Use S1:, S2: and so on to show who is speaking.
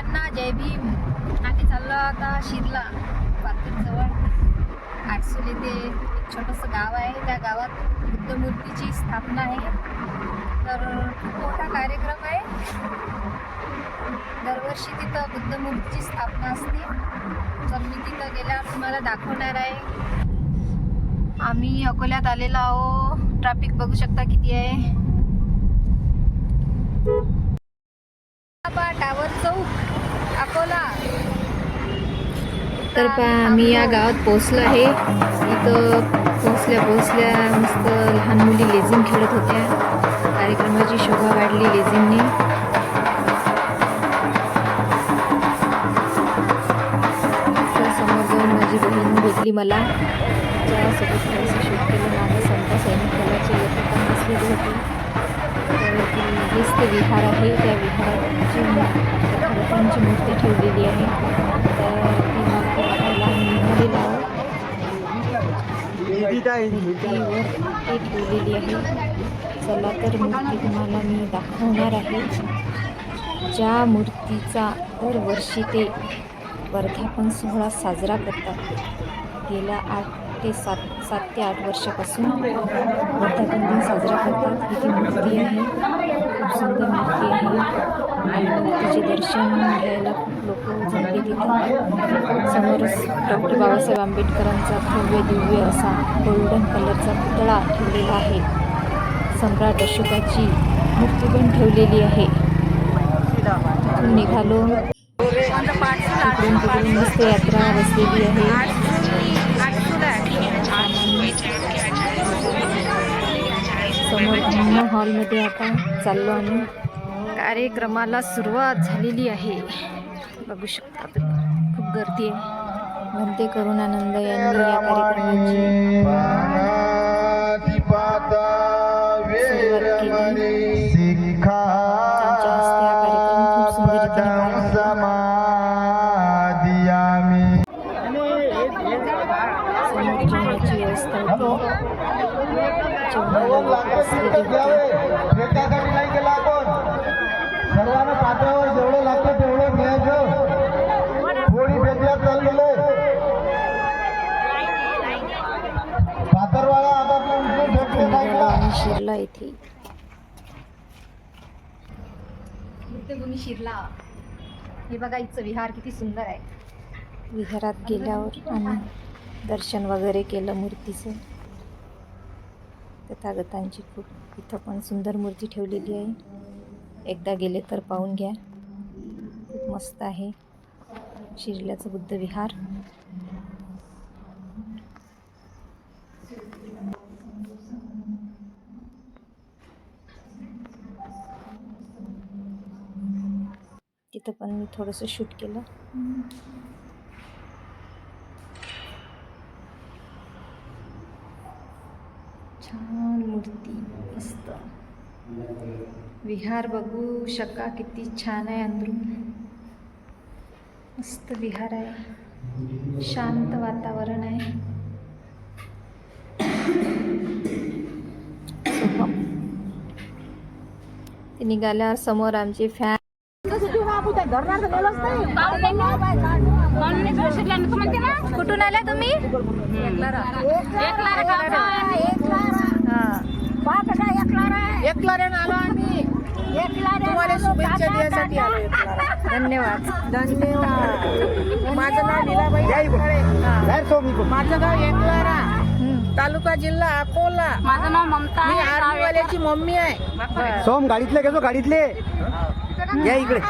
S1: सगळ्यांना जय भीम. आम्ही चाललो आता शिरला. पातूरजवळ आठसूल येथे एक छोटंसं गाव आहे. त्या गावात बुद्ध मूर्तीची स्थापना आहे. तर खूप मोठा कार्यक्रम आहे. दरवर्षी तिथं बुद्ध मूर्तीची स्थापना असते. तर मी तिथं गेल्यावर तुम्हाला दाखवणार आहे. आम्ही अकोल्यात आलेलो आहो ट्रॅफिक बघू शकता किती आहे. टावर चौक अकोला तर पा आम्ही या गावात पोहोचलो आहे. इथं पोहोचल्या पोहोचल्या मस्त लहान मुली लेझिम खेळत होत्या. कार्यक्रमाची शोभा वाढली लेझिमनी. समोर जाऊन माझी बहीण भेटली मला. त्यासोबत थोडंसं शूट केलं माझं संत सैनिक कलाची लोकं पण होती. तर हेच ते विहार आहे. त्या विहाराची रथांची मूर्ती ठेवलेली आहे. मूर्तीवर एक ठेवलेली आहे. चला तर मूर्ती तुम्हाला मी दाखवणार आहे. ज्या मूर्तीचा दरवर्षी ते वर्धापन सोहळा साजरा करतात. गेल्या आठ ते सात सात ते आठ वर्षापासून वर्धापन दिन साजरा करतात. इथे मूर्ती आहे. खूप सुंदर मूर्ती आहे. आणि मूर्तीचे दर्शन घ्यायला खूप लोक जमले तिथे समोरच डॉक्टर बाबासाहेब आंबेडकरांचा भव्य दिव्य असा गोल्डन कलरचा पुतळा ठेवलेला आहे. सम्राट अशोकाची मूर्ती पण ठेवलेली आहे. तिथून निघालो. तिकडून तिकडून मस्त यात्रा बसलेली आहे. समोर हॉलमध्ये आता चाललो आणि कार्यक्रमाला सुरुवात झालेली आहे. बघू शकता खूप गर्दी आहे. म्हणते करुणानंद यांनी या कार्यक्रमाची सुरुवात केली. त्यांच्या हस्ते हा कार्यक्रम खूप सुंदर रीतीने पार पडला. समोर जेवणाची व्यवस्था होती जेवणाला लोक बसलेले होते
S2: त्यासाठी नाही केला आपण. सर्वांना पात्रावर जेवढं लागतं तेवढं घ्यायचं थोडी भेटल्या चाललेलं पातरवाडा आता
S1: शिरला येथे शिरला. हे बघा इथचं विहार किती सुंदर आहे. विहारात गेल्यावर आम्ही दर्शन वगैरे केलं मूर्तीचं. तथागतांची खूप. इथं पण सुंदर मूर्ती ठेवलेली आहे. एकदा गेले तर पाहून घ्या. खूप मस्त आहे. शिरल्याचं बुद्ध विहार. तिथं पण मी थोडंसं शूट केलं. छान मूर्ती मस्त. विहार बघू शका किती छान आहे अंदरून. मस्त विहार आहे. शांत वातावरण आहे. ते निघाल्यावर समोर आमचे फॅन कुठून आल्या तुम्ही? हा
S3: आलो आम्ही. तुम्हाला शुभेच्छा द्यायसाठी आलो एकलारा.
S1: धन्यवाद.
S3: धन्यवाद. माझं नाव लीलाबाई. माझं गाव एकलारा. तालुका जिल्हा अकोला.
S4: माझं नाव ममता
S3: मी
S4: आहे
S3: आर्मीवाल्याची मम्मी आहे.
S2: सोम गाडीतले घेतो गाडीतले? या इकडे.